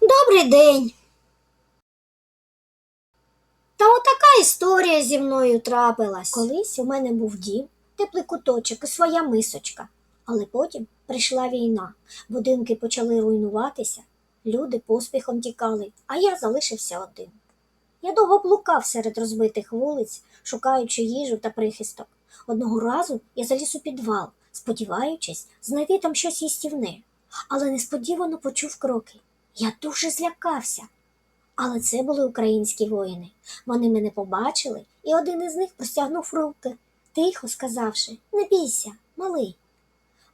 Добрий день. Та отака історія зі мною трапилась. Колись у мене був дім, теплий куточок і своя мисочка. Але потім прийшла війна, будинки почали руйнуватися, люди поспіхом тікали, а я залишився один. Я довго блукав серед розбитих вулиць, шукаючи їжу та прихисток. Одного разу я заліз у підвал, сподіваючись знайти там щось їстівне, але несподівано почув кроки. Я дуже злякався. Але це були українські воїни. Вони мене побачили, і один із них простягнув руки, тихо сказавши Не бійся, малий.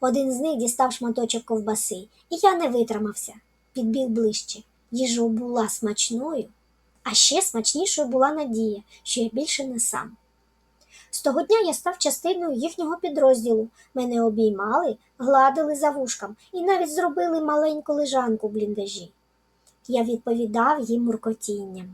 Один з них дістав шматочок ковбаси, і я не витримався. Підбіг ближче. Їжа була смачною, а ще смачнішою була надія, що я більше не сам. З того дня я став частиною їхнього підрозділу. Мене обіймали, гладили за вушком і навіть зробили маленьку лежанку в бліндажі. Я відповідав їм муркотінням.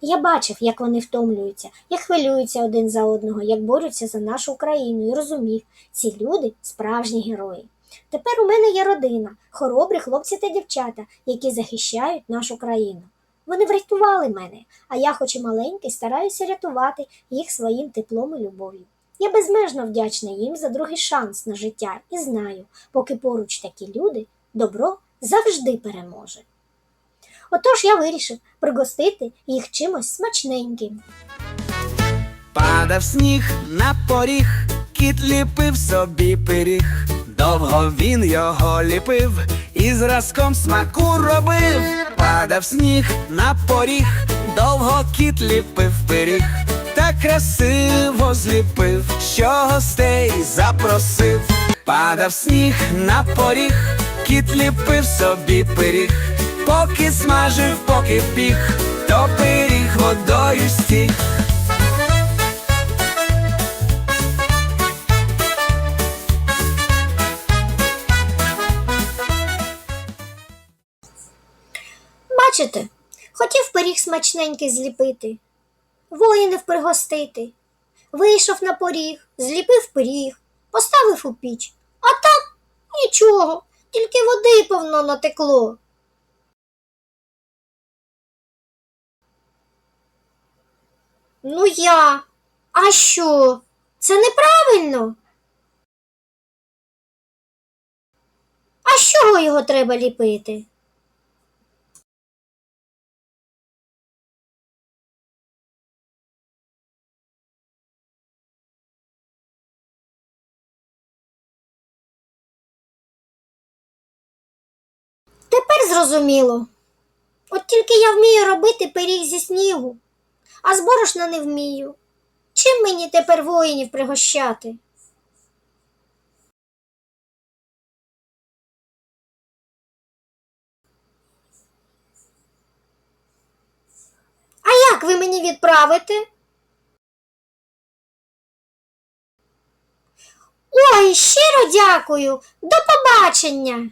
Я бачив, як вони втомлюються, як хвилюються один за одного, як борються за нашу Україну, і розумів, ці люди справжні герої. Тепер у мене є родина, хоробрі хлопці та дівчата, які захищають нашу країну. Вони врятували мене, а я, хоч і маленький, стараюся рятувати їх своїм теплом і любов'ю. Я безмежно вдячна їм за другий шанс на життя і знаю, поки поруч такі люди, добро завжди переможе. Отож я вирішив пригостити їх чимось смачненьким. Падав сніг на поріг, кіт ліпив собі пиріг. Довго він його ліпив і зразком смаку робив. Падав сніг на поріг, довго кіт ліпив пиріг. Так красиво зліпив, що гостей запросив. Падав сніг на поріг, кіт ліпив собі пиріг. Поки смажив, поки піг, то пиріг водою стіг. Бачите, хотів пиріг смачненький зліпити, воїнів пригостити. Вийшов на поріг, зліпив пиріг, поставив у піч, а там нічого, тільки води повно натекло. Ну я, а що? Це неправильно? А з чого його треба ліпити? Тепер зрозуміло. От тільки я вмію робити пиріг зі снігу, а з борошна не вмію. Чим мені тепер воїнів пригощати? А як ви мені відправите? Ой, щиро дякую. До побачення.